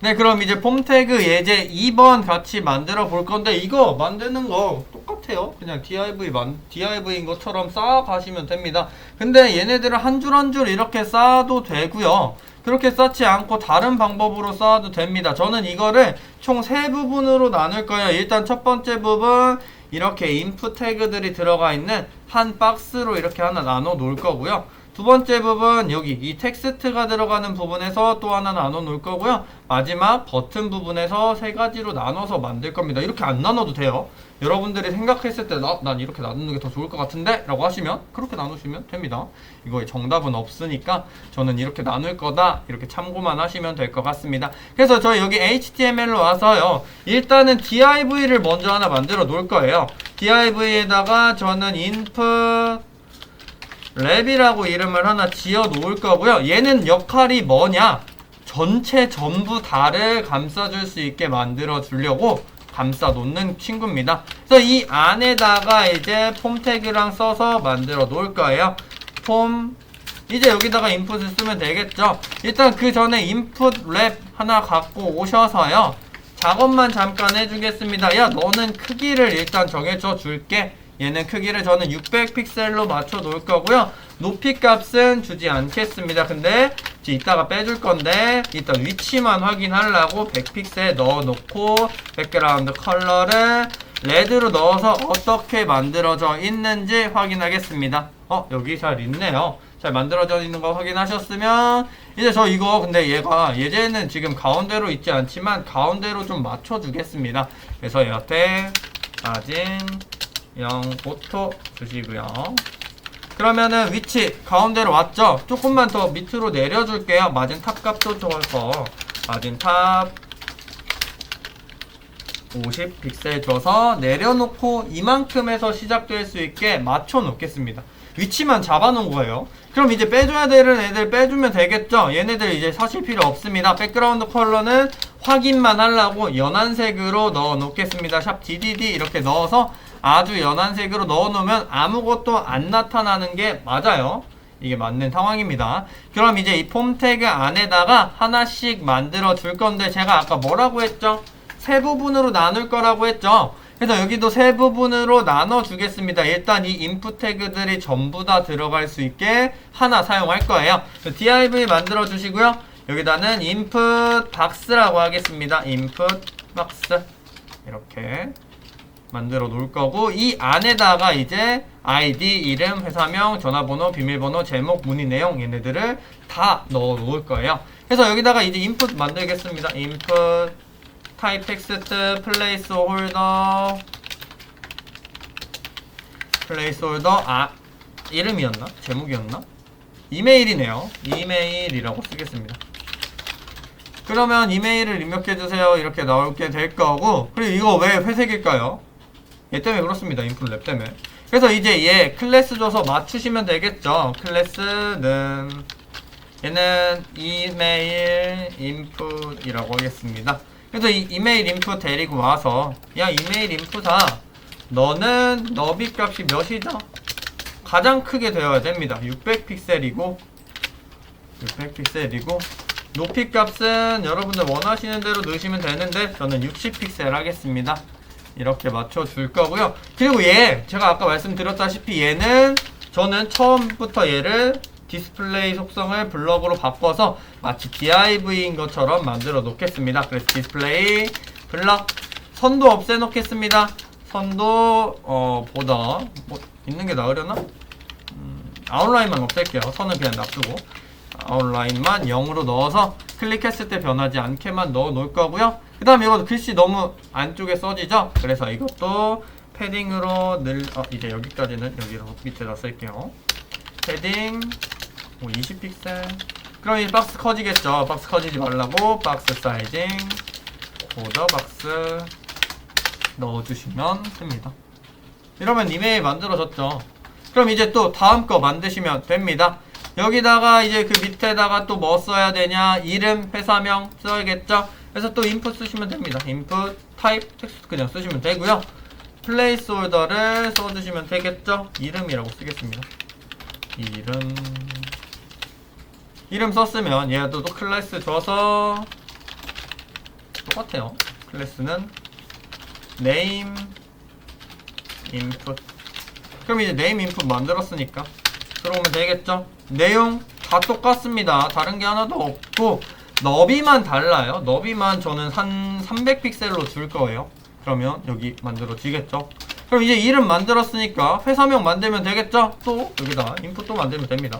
네, 그럼 이제 폼 태그 예제 2번 같이 만들어 볼 건데 이거 만드는 거 똑같아요. 그냥 div 만 div인 것처럼 쌓아 가시면 됩니다. 근데 얘네들은 한줄 한 줄 이렇게 쌓아도 되고요. 그렇게 쌓지 않고 다른 방법으로 쌓아도 됩니다. 저는 이거를 총 세 부분으로 나눌 거예요. 일단 첫 번째 부분 이렇게 인풋 태그들이 들어가 있는 한 박스로 이렇게 하나 나눠 놓을 거고요. 두 번째 부분 여기 이 텍스트가 들어가는 부분에서 또 하나 나눠 놓을 거고요. 마지막 버튼 부분에서 세 가지로 나눠서 만들 겁니다. 이렇게 안 나눠도 돼요. 여러분들이 생각했을 때 나, 난 이렇게 나누는 게 더 좋을 것 같은데 라고 하시면 그렇게 나누시면 됩니다. 이거에 정답은 없으니까 저는 이렇게 나눌 거다 이렇게 참고만 하시면 될 것 같습니다. 그래서 저 여기 HTML로 와서요. 일단은 div를 먼저 하나 만들어 놓을 거예요. div에다가 저는 input 랩이라고 이름을 하나 지어 놓을 거고요. 얘는 역할이 뭐냐? 전체 전부 다를 감싸줄 수 있게 만들어 주려고 감싸 놓는 친구입니다. 그래서 이 안에다가 이제 폼 태그랑 써서 만들어 놓을 거예요. 폼 이제 여기다가 인풋을 쓰면 되겠죠. 일단 그 전에 인풋 랩 하나 갖고 오셔서요. 작업만 잠깐 해주겠습니다. 야, 너는 크기를 일단 정해줘 줄게. 얘는 크기를 저는 600픽셀로 맞춰 놓을 거고요. 높이 값은 주지 않겠습니다. 근데 이따가 빼줄 건데 일단 위치만 확인하려고 100픽셀 넣어 놓고 백그라운드 컬러를 레드로 넣어서 어떻게 만들어져 있는지 확인하겠습니다. 어, 여기 잘 있네요. 잘 만들어져 있는 거 확인하셨으면 이제 저 이거 근데 얘가 예제는 지금 가운데로 있지 않지만 가운데로 좀 맞춰 주겠습니다. 그래서 옆에 사진 0 포토 주시고요. 그러면은 위치 가운데로 왔죠? 조금만 더 밑으로 내려줄게요. 마진 탑 값도 줘서 마진 탑 50 픽셀 줘서 내려놓고 이만큼에서 시작될 수 있게 맞춰 놓겠습니다. 위치만 잡아 놓은 거예요. 그럼 이제 빼줘야 되는 애들 빼주면 되겠죠? 얘네들 이제 사실 필요 없습니다. 백그라운드 컬러는 확인만 하려고 연한색으로 넣어 놓겠습니다. 샵 DDD 이렇게 넣어서 아주 연한 색으로 넣어 놓으면 아무것도 안 나타나는 게 맞아요. 이게 맞는 상황입니다. 그럼 이제 이 폼 태그 안에다가 하나씩 만들어 줄 건데 제가 아까 뭐라고 했죠? 세 부분으로 나눌 거라고 했죠. 그래서 여기도 세 부분으로 나눠 주겠습니다. 일단 이 인풋 태그들이 전부 다 들어갈 수 있게 하나 사용할 거예요. div 만들어 주시고요. 여기다는 input box라고 하겠습니다. input box 이렇게 만들어 놓을 거고 이 안에다가 이제 아이디, 이름, 회사명, 전화번호, 비밀번호, 제목, 문의 내용 얘네들을 다 넣어 놓을 거예요. 그래서 여기다가 이제 인풋 만들겠습니다. input 타입 텍스트 플레이스 홀더 플레이스 홀더 아 이름이었나? 제목이었나? 이메일이네요. 이메일이라고 쓰겠습니다. 그러면 이메일을 입력해주세요. 이렇게 나오게 될 거고 그리고 이거 왜 회색일까요? 얘 때문에 그렇습니다. 인풋 랩 때문에. 그래서 이제 얘 클래스 줘서 맞추시면 되겠죠. 클래스는 얘는 이메일 인풋이라고 하겠습니다. 그래서 이 이메일 인풋 데리고 와서 야 이메일 인풋아 너는 너비 값이 몇이죠? 가장 크게 되어야 됩니다. 600픽셀이고 600픽셀이고 높이 값은 여러분들 원하시는 대로 넣으시면 되는데 저는 60픽셀 하겠습니다. 이렇게 맞춰 줄 거고요. 그리고 얘 제가 아까 말씀드렸다시피 얘는 저는 처음부터 얘를 디스플레이 속성을 블럭으로 바꿔서 마치 div인 것처럼 만들어 놓겠습니다. 그래서 디스플레이 블럭 선도 없애 놓겠습니다. 선도 어 보다 뭐 있는 게 나으려나? 음, 아웃라인만 없앨게요. 선은 그냥 놔두고 아웃라인만 0으로 넣어서 클릭했을 때 변하지 않게만 넣어 놓을 거고요. 그 다음에 이거 글씨 너무 안쪽에 써지죠? 그래서 이것도 패딩으로 늘, 어, 이제 여기까지는 여기로 밑에다 쓸게요. 패딩, 뭐 20픽셀. 그럼 이 박스 커지겠죠? 박스 커지지 말라고 박스 사이징, 보더 박스 넣어주시면 됩니다. 이러면 이메일 만들어졌죠? 그럼 이제 또 다음 거 만드시면 됩니다. 여기다가 이제 그 밑에다가 또 뭐 써야 되냐? 이름, 회사명 써야겠죠? 그래서 또 인풋 쓰시면 됩니다. 인풋, 타입, 텍스트 그냥 쓰시면 되고요. 플레이스 홀더를 써주시면 되겠죠? 이름이라고 쓰겠습니다. 이름. 이름 썼으면 얘도 또 클래스 줘서 똑같아요. 클래스는 name input. 그럼 이제 name input 만들었으니까 들어오면 되겠죠? 내용 다 똑같습니다. 다른 게 하나도 없고 너비만 달라요. 너비만 저는 한 300픽셀로 줄 거예요. 그러면 여기 만들어지겠죠? 그럼 이제 이름 만들었으니까 회사명 만들면 되겠죠? 또 여기다 인풋 또 만들면 됩니다.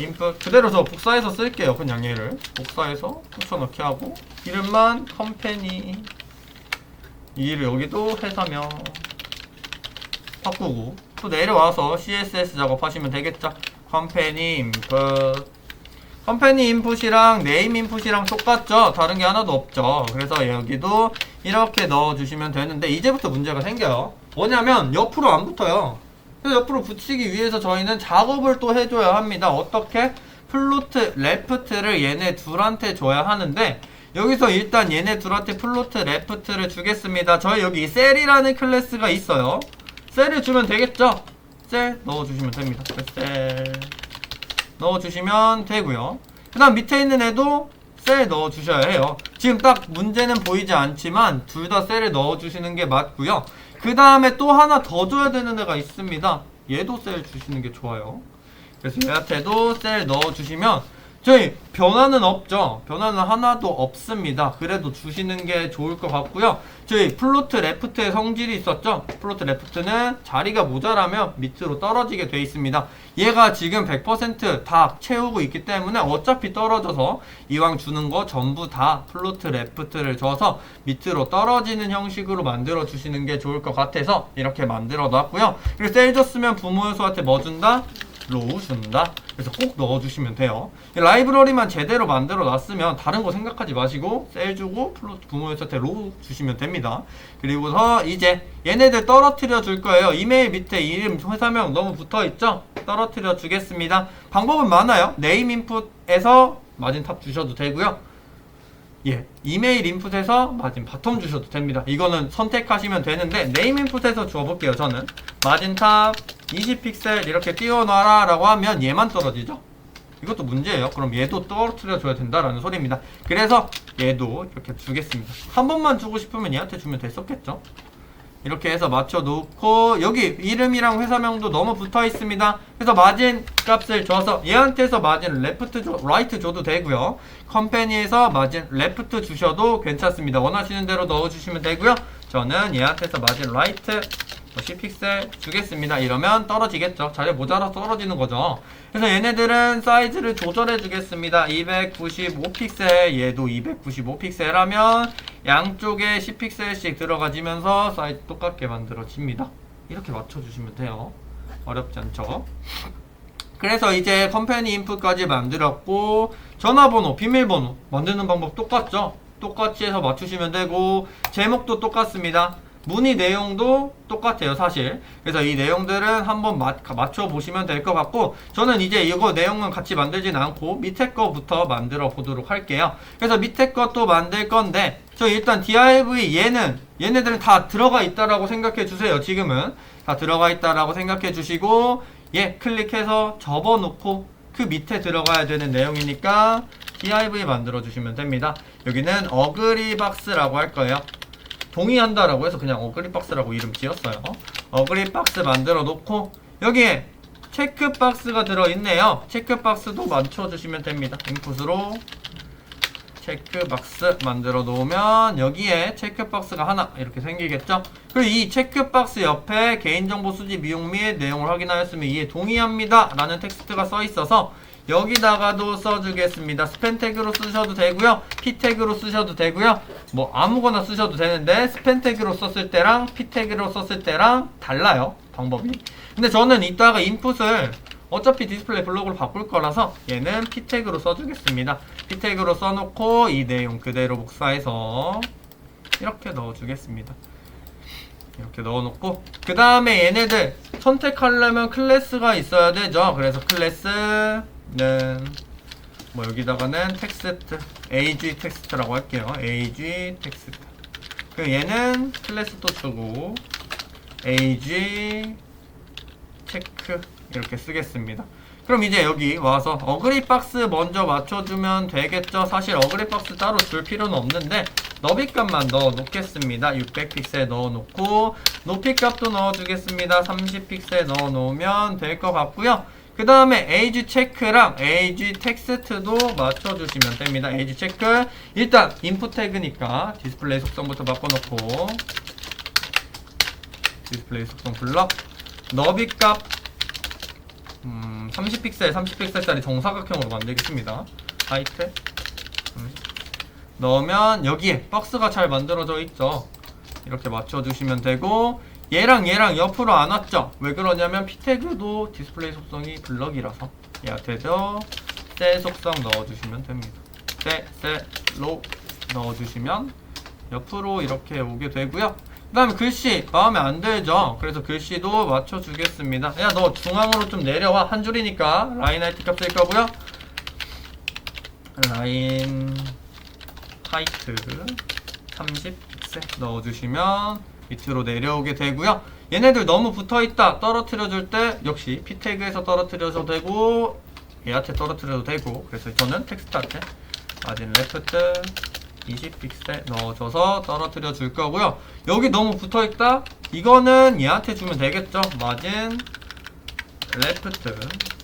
인풋 그대로 저 복사해서 쓸게요. 그냥 얘를 복사해서 붙여넣기 하고 이름만 컴퍼니 이를 여기도 회사명 바꾸고 또 내려와서 CSS 작업하시면 되겠죠. 컴퍼니 인풋 컴퍼니 인풋이랑 네임 인풋이랑 똑같죠? 다른 게 하나도 없죠. 그래서 여기도 이렇게 넣어주시면 되는데 이제부터 문제가 생겨요. 뭐냐면 옆으로 안 붙어요. 그래서 옆으로 붙이기 위해서 저희는 작업을 또 해줘야 합니다. 어떻게? 플로트, 레프트를 얘네 둘한테 줘야 하는데 여기서 일단 얘네 둘한테 플로트, 레프트를 주겠습니다. 저희 여기 셀이라는 클래스가 있어요. 셀을 주면 되겠죠? 셀 넣어주시면 됩니다. 셀 넣어주시면 되고요. 그 다음 밑에 있는 애도 셀 넣어주셔야 해요. 지금 딱 문제는 보이지 않지만 둘 다 셀을 넣어주시는 게 맞고요. 그 다음에 또 하나 더 줘야 되는 애가 있습니다. 얘도 셀 주시는 게 좋아요. 그래서 얘한테도 셀 넣어주시면 저희 변화는 없죠. 변화는 하나도 없습니다. 그래도 주시는 게 좋을 것 같고요. 저희 플로트 레프트의 성질이 있었죠. 플로트 레프트는 자리가 모자라면 밑으로 떨어지게 돼 있습니다. 얘가 지금 100%다 채우고 있기 때문에 어차피 떨어져서 이왕 주는 거 전부 다 플로트 레프트를 줘서 밑으로 떨어지는 형식으로 만들어 주시는 게 좋을 것 같아서 이렇게 만들어 놨고요. 그리고 셀 줬으면 부모 요소한테 뭐 준다? 로우 준다. 그래서 꼭 넣어주시면 돼요. 이 라이브러리만 제대로 만들어 놨으면 다른 거 생각하지 마시고 셀 주고 플로 부모 요소한테 로우 주시면 됩니다. 그리고서 이제 얘네들 떨어뜨려 줄 거예요. 이메일 밑에 이름 회사명 너무 붙어 있죠? 떨어뜨려 주겠습니다. 방법은 많아요. 네임 인풋에서 마진 탑 주셔도 되고요. 예, 이메일 인풋에서 마진 바텀 주셔도 됩니다. 이거는 선택하시면 되는데 네임 인풋에서 주어볼게요. 저는 마진 탑 20픽셀 이렇게 띄워놔라 라고 하면 얘만 떨어지죠. 이것도 문제예요. 그럼 얘도 떨어뜨려 줘야 된다라는 소리입니다. 그래서 얘도 이렇게 주겠습니다. 한 번만 주고 싶으면 얘한테 주면 됐었겠죠. 이렇게 해서 맞춰 놓고 여기 이름이랑 회사명도 너무 붙어 있습니다. 그래서 마진 값을 줘서 얘한테서 마진 레프트 줘, 라이트 줘도 되고요. 컴퍼니에서 마진 레프트 주셔도 괜찮습니다. 원하시는 대로 넣어 주시면 되고요. 저는 얘한테서 마진 라이트 10픽셀 주겠습니다. 이러면 떨어지겠죠. 자리 모자라서 떨어지는 거죠. 그래서 얘네들은 사이즈를 조절해 주겠습니다. 295픽셀, 얘도 295픽셀 하면 양쪽에 10픽셀씩 들어가지면서 사이즈 똑같게 만들어집니다. 이렇게 맞춰주시면 돼요. 어렵지 않죠? 그래서 이제 컴퍼니 인풋까지 만들었고 전화번호, 비밀번호 만드는 방법 똑같죠? 똑같이 해서 맞추시면 되고 제목도 똑같습니다. 문의 내용도 똑같아요 사실. 그래서 이 내용들은 한번 맞, 맞춰 보시면 될 것 같고 저는 이제 이거 내용은 같이 만들진 않고 밑에 거부터 만들어 보도록 할게요. 그래서 밑에 것도 만들 건데 저 일단 div 얘는 얘네들은 다 들어가 있다라고 생각해 주세요 지금은. 다 들어가 있다라고 생각해 주시고 얘 클릭해서 접어 놓고 그 밑에 들어가야 되는 내용이니까 div 만들어 주시면 됩니다. 여기는 어그리 박스라고 할 거예요 동의한다라고 해서 그냥 어그리박스라고 이름 지었어요. 어그리박스 만들어 놓고 여기에 체크박스가 들어있네요. 체크박스도 맞춰주시면 됩니다. 인풋으로 체크박스 만들어 놓으면 여기에 체크박스가 하나 이렇게 생기겠죠? 그리고 이 체크박스 옆에 개인정보 수집 이용 및 내용을 확인하였으면 이에 동의합니다 라는 텍스트가 써 있어서 여기다가도 써주겠습니다. 스팸 태그로 쓰셔도 되고요. P 태그로 쓰셔도 되고요. 뭐 아무거나 쓰셔도 되는데 스팸 태그로 썼을 때랑 P 태그로 썼을 때랑 달라요. 방법이. 근데 저는 이따가 인풋을 어차피 디스플레이 블록으로 바꿀 거라서 얘는 P 태그로 써주겠습니다. P 태그로 써놓고 이 내용 그대로 복사해서 이렇게 넣어주겠습니다. 이렇게 넣어놓고 그 다음에 얘네들 선택하려면 클래스가 있어야 되죠. 그래서 클래스는 뭐 여기다가는 텍스트 ag 텍스트라고 할게요. ag 텍스트. 그 얘는 클래스 또 쓰고 ag 체크 이렇게 쓰겠습니다. 그럼 이제 여기 와서 어그리 박스 먼저 맞춰주면 되겠죠. 사실 어그리 박스 따로 줄 필요는 없는데 너비값만 넣어 놓겠습니다. 600픽셀 넣어 놓고 높이값도 넣어 주겠습니다. 30픽셀 넣어 놓으면 될 것 같고요. 그 다음에 에이지 체크랑 에이지 텍스트도 맞춰주시면 됩니다. 에이지 체크 일단 인풋 태그니까 디스플레이 속성부터 바꿔놓고 디스플레이 속성 블럭 너비 값 음, 30픽셀 30픽셀짜리 정사각형으로 만들겠습니다. 하이트 음. 넣으면 여기에 박스가 잘 만들어져 있죠. 이렇게 맞춰주시면 되고 얘랑 얘랑 옆으로 안 왔죠. 왜 그러냐면 피태그도 디스플레이 속성이 블럭이라서 얘한테도 셀 속성 넣어주시면 됩니다. 셀, 셀로 넣어주시면 옆으로 이렇게 오게 되고요. 그 다음에 글씨 마음에 안 들죠? 그래서 글씨도 맞춰주겠습니다. 야 너 중앙으로 좀 내려와 한 줄이니까 라인 하이트 값 쓸 거고요. 라인 하이트 30픽셀 넣어주시면 밑으로 내려오게 되고요. 얘네들 너무 붙어있다 떨어뜨려 줄 때 역시 P태그에서 떨어뜨려도 되고 얘한테 떨어뜨려도 되고 그래서 저는 텍스트한테 마진 레프트 20픽셀 넣어줘서 떨어뜨려 줄 거고요. 여기 너무 붙어있다? 이거는 얘한테 주면 되겠죠. 마진 레프트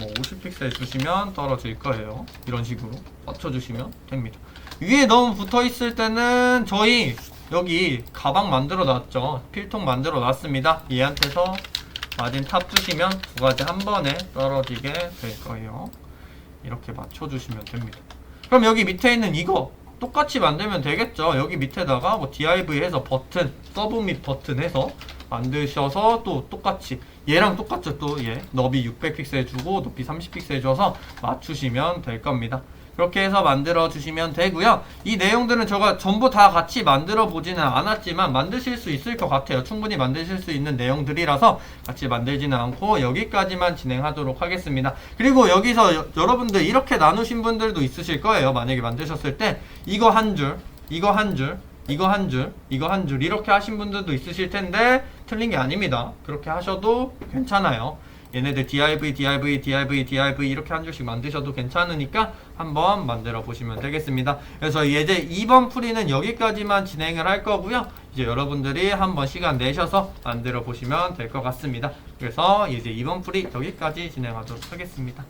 뭐 50픽셀 주시면 떨어질 거예요. 이런 식으로 맞춰주시면 됩니다. 위에 너무 붙어 있을 때는 저희 여기 가방 만들어 놨죠. 필통 만들어 놨습니다. 얘한테서 마진 탑 주시면 두 가지 한 번에 떨어지게 될 거예요. 이렇게 맞춰주시면 됩니다. 그럼 여기 밑에 있는 이거 똑같이 만들면 되겠죠. 여기 밑에다가 뭐 div 해서 버튼, 서브 및 버튼 해서 만드셔서 또 똑같이 얘랑 똑같죠. 또 얘 너비 600픽셀 주고 높이 30픽셀 줘서 맞추시면 될 겁니다. 그렇게 해서 만들어 주시면 되고요. 이 내용들은 제가 전부 다 같이 만들어 보지는 않았지만 만드실 수 있을 것 같아요. 충분히 만드실 수 있는 내용들이라서 같이 만들지는 않고 여기까지만 진행하도록 하겠습니다. 그리고 여기서 여, 여러분들 이렇게 나누신 분들도 있으실 거예요. 만약에 만드셨을 때 이거 한 줄, 이거 한 줄, 이거 한 줄, 이거 한 줄 이렇게 하신 분들도 있으실 텐데 틀린 게 아닙니다. 그렇게 하셔도 괜찮아요. 얘네들 div, div, div, div 이렇게 한 줄씩 만드셔도 괜찮으니까 한번 만들어 보시면 되겠습니다. 그래서 이제 2번 풀이는 여기까지만 진행을 할 거고요. 이제 여러분들이 한번 시간 내셔서 만들어 보시면 될 것 같습니다. 그래서 이제 2번 풀이 여기까지 진행하도록 하겠습니다.